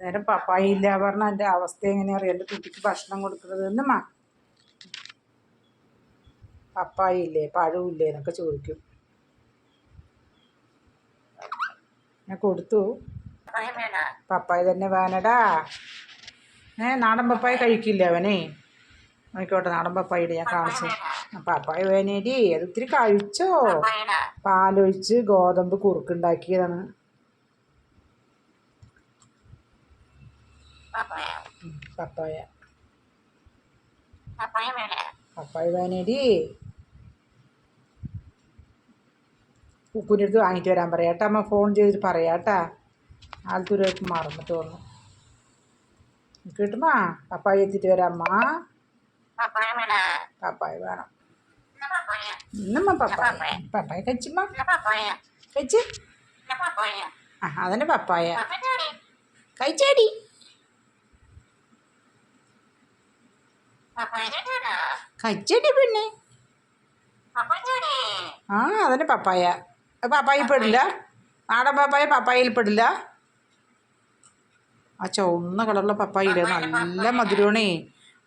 നേരം പപ്പായ ഇല്ല പറഞ്ഞ എന്റെ അവസ്ഥ എങ്ങനെയാ അറിയാം. എന്റെ കുട്ടിക്ക് ഭക്ഷണം കൊടുക്കുന്നത് എന്നമ്മാ പപ്പായ ഇല്ലേ പഴമില്ലേ എന്നൊക്കെ ചോദിക്കും. ഞാൻ കൊടുത്തു. പപ്പായ തന്നെ വേണടാ. ഏ നാടൻ പപ്പായ കഴിക്കില്ല അവനെ? നോക്കോട്ടെ നാടൻ പപ്പായ ഞാൻ കാണിച്ചു. പപ്പായ വേനേടി അത് ഇത്തിരി കഴിച്ചോ? പാലൊഴിച്ച് ഗോതമ്പ് കുറുക്കുണ്ടാക്കിയതാണ് പപ്പായ പപ്പായ വേണേടി ഉപ്പിന്റെ അടുത്ത് വാങ്ങിയിട്ട് വരാൻ പറയാട്ടാ അമ്മ ഫോൺ ചെയ്തിട്ട് പറയാട്ടാ ആലത്തൂരേക്ക് മറന്നിട്ട് വന്നു കിട്ടുമാ പപ്പായ എത്തിയിട്ട് വരാം അമ്മ പപ്പായ വേണം ഇന്നമ്മ പപ്പായ പപ്പായ കഴിച്ചമ്മ കഴിച്ച് ആ അതന്നെ പപ്പായ കഴിച്ചേടി കഴിച്ചേടി പിന്നെ. ആ അതന്നെ പപ്പായ. പപ്പായി പെടില്ല നാടൻ പപ്പായ പപ്പായയിൽ പെടില്ല ആ ചുവന്ന കളറുള്ള പപ്പായ നല്ല മധുരമാണേ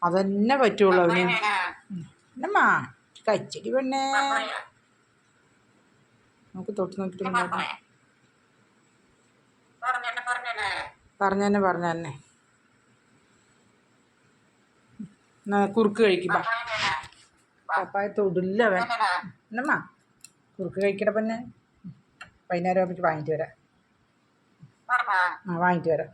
അതന്നെ പറ്റുള്ളൂ അവന്. എന്നമ്മാ കച്ചടി പെണ്ണേ നമുക്ക് തൊട്ട് നോക്കിട്ട് പറഞ്ഞു തന്നെ പറഞ്ഞു തന്നെ എന്നാ കുറുക്ക് കഴിക്കും പപ്പായ തൊടില്ല അവൻ എന്നമ്മാ കുറുക്ക് കഴിക്കട പിന്നെ വൈകുന്നേരം ആകുമ്പോൾ വാങ്ങിട്ട് വരാം. ആ വാങ്ങിട്ട് വരാം.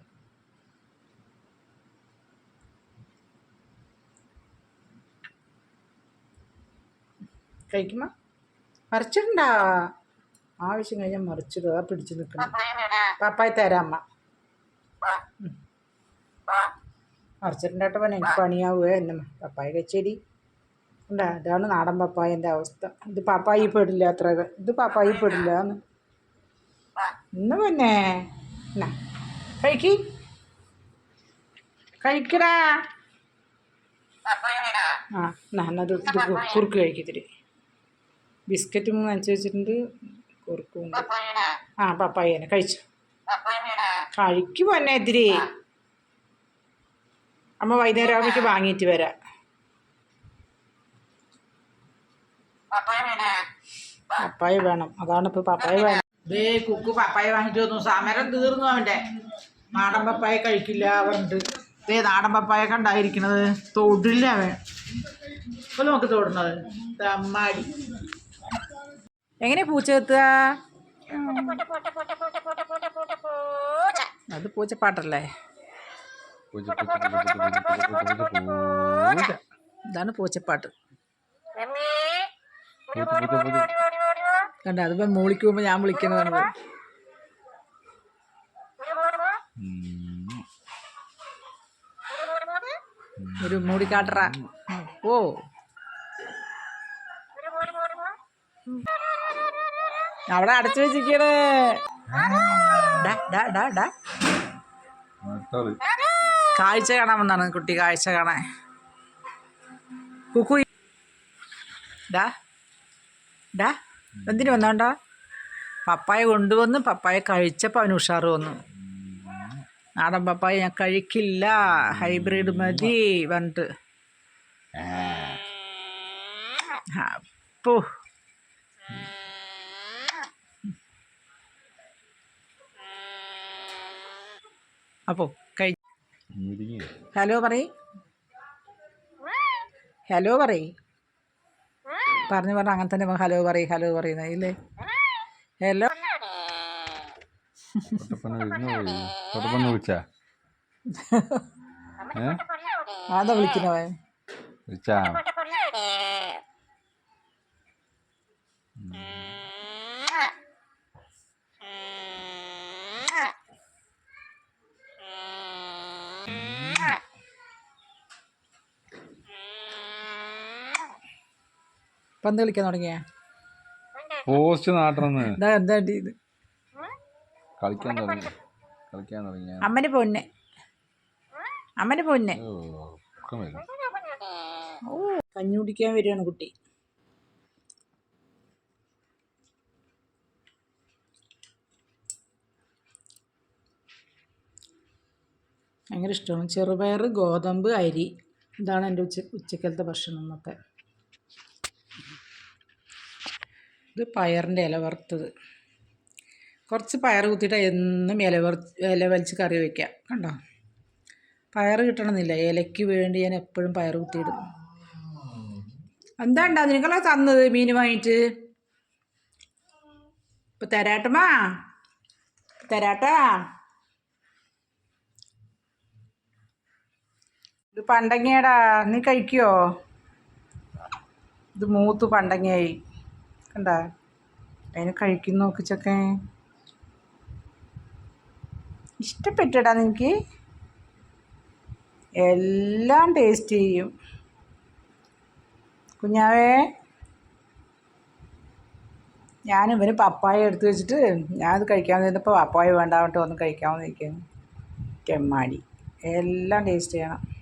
കഴിക്കുമ്പോ മറിച്ചിട്ടുണ്ടാ ആവശ്യം കഴിഞ്ഞാൽ മറിച്ചിടുക പിടിച്ചു പിടിച്ച് നിൽക്കണം പപ്പായ തരാം അമ്മ. മറിച്ചിട്ടുണ്ടായിട്ട് പിന്നെ എനിക്ക് പണിയാവുക എന്നെ പപ്പായ കച്ചേരി. ഉണ്ടാ അതാണ് നാടൻ പപ്പായന്റെ അവസ്ഥ. ഇത് പപ്പായി പെടില്ല അത്ര. ഇത് പപ്പായി പെടില്ല എന്ന്. ഇന്ന് പിന്നെ എന്നാ കഴിക്ക്. കഴിക്കടാ. ആ എന്നാ എന്നത് ഇത് കുറുക്ക് കഴിക്കത്തിരി. ബിസ്ക്കറ്റും നനച്ച് വെച്ചിട്ടുണ്ട് കുറുക്കും ആ ആ പപ്പായനെ കഴിച്ചു. കഴിക്കും എന്നെ ഇത്തിരി അമ്മ വൈകുന്നേരം ആകുമ്പോഴേക്ക് വാങ്ങിയിട്ട് വരാം പപ്പായ വേണം അതാണ് ഇപ്പൊ പപ്പായ വേണം ദേ കുക്ക് പപ്പായ വാങ്ങിച്ചു വന്നു സമരം തീർന്നു അവന്റെ നാടൻ പപ്പായ കഴിക്കില്ല പറഞ്ഞിട്ട് ദേ നാടൻ പപ്പായ കണ്ടായിരിക്കണത് തൊടില്ല അവൻ ഇപ്പൊ നമുക്ക് തൊടുന്നത് തമ്മാടി എങ്ങനെ പൂച്ച എത്തുക അത് പൂച്ചപ്പാട്ടല്ലേ ഇതാണ് പൂച്ചപ്പാട്ട്. കണ്ട? അതിപ്പോ മൂളിക്ക് പോകുമ്പോ ഞാൻ വിളിക്കുന്നതാണ് ഒരു മൂടിക്കാട്ടറ. ഓ. അവിടെ അടച്ചു വെച്ചിരിക്കണേ. ഡാ, ഡാ, ഡാ, ഡാ. കാഴ്ച കാണാൻ വന്നാണ് കുട്ടി കാഴ്ച കാണാൻ. കുക്കു ഡാ ഡാ എന്തിനു വന്നോണ്ടാ? പപ്പായ കൊണ്ടുവന്ന് പപ്പായ കഴിച്ചപ്പോൾ അവന് ഉഷാറ് വന്നു. നാടൻ പപ്പായ ഞാൻ കഴിക്കില്ല ഹൈബ്രിഡ് മതി പറഞ്ഞിട്ട്. അപ്പോ അപ്പോ കഴി ഹലോ പറയ്. ഹലോ പറയ്. പറഞ്ഞു പറഞ്ഞു അങ്ങനെ തന്നെ ഹലോ പറയ് ഹലോ പറയുന്ന ഇല്ലേ? ഹലോ. അതാ വിളിക്കുന്നവൻ. പന്ത് കളിക്കാൻ തുടങ്ങിയ? പോസ്റ്റ് നാട്ടണമെന്ന്. എന്താ ഇത്? കളിക്കാൻ തുടങ്ങി. കളിക്കാൻ തുടങ്ങിയ. അമ്മന് പൊന്നെ. അമ്മന് പൊന്നെ. ഓ കഞ്ഞി കുടിക്കാൻ വരികയാണ് കുട്ടി. ഭയങ്കര ഇഷ്ടമാണ്. ചെറുപയർ ഗോതമ്പ് അരി. ഇതാണ് എന്റെ ഉച്ച ഉച്ചക്കലത്തെ ഭക്ഷണം ഇന്നത്തെ. ഇത് പയറിന്റെ ഇല വറുത്തത്. കുറച്ച് പയർ കുത്തിയിട്ട് എന്നും ഇല വർ ഇല വലിച്ച് കറി വയ്ക്കാം കണ്ടോ? പയർ കിട്ടണമെന്നില്ല. ഇലയ്ക്ക് വേണ്ടി ഞാൻ എപ്പോഴും പയർ കുത്തിയിടും. എന്താ ഉണ്ടാ? നിനക്കല്ല തന്നത് മീൻ വാങ്ങിയിട്ട്? ഇപ്പം തരാട്ടമാ തരാട്ടാ. ഇത് പണ്ടങ്ങേടാ. നീ കഴിക്കോ? ഇത് മൂത്ത് പണ്ടങ്ങയായി. കണ്ട? അതിനെ കഴിക്കുന്നു നോക്ക് ചൊക്കെ. ഇഷ്ടപ്പെട്ടടാ നിനക്ക്? എല്ലാം ടേസ്റ്റ് ചെയ്യും. കുഞ്ഞാവേ. ഞാൻ ഇവന് പപ്പായ എടുത്തു വെച്ചിട്ട് ഞാനത് കഴിക്കാമെന്ന് നിന്നപ്പോൾ പപ്പായ വേണ്ട വേണ്ടാവട്ടെ ഒന്ന് കഴിക്കാമെന്ന് ഇരിക്കുന്നു ചെമ്മാടി. എല്ലാം ടേസ്റ്റ് ചെയ്യണം.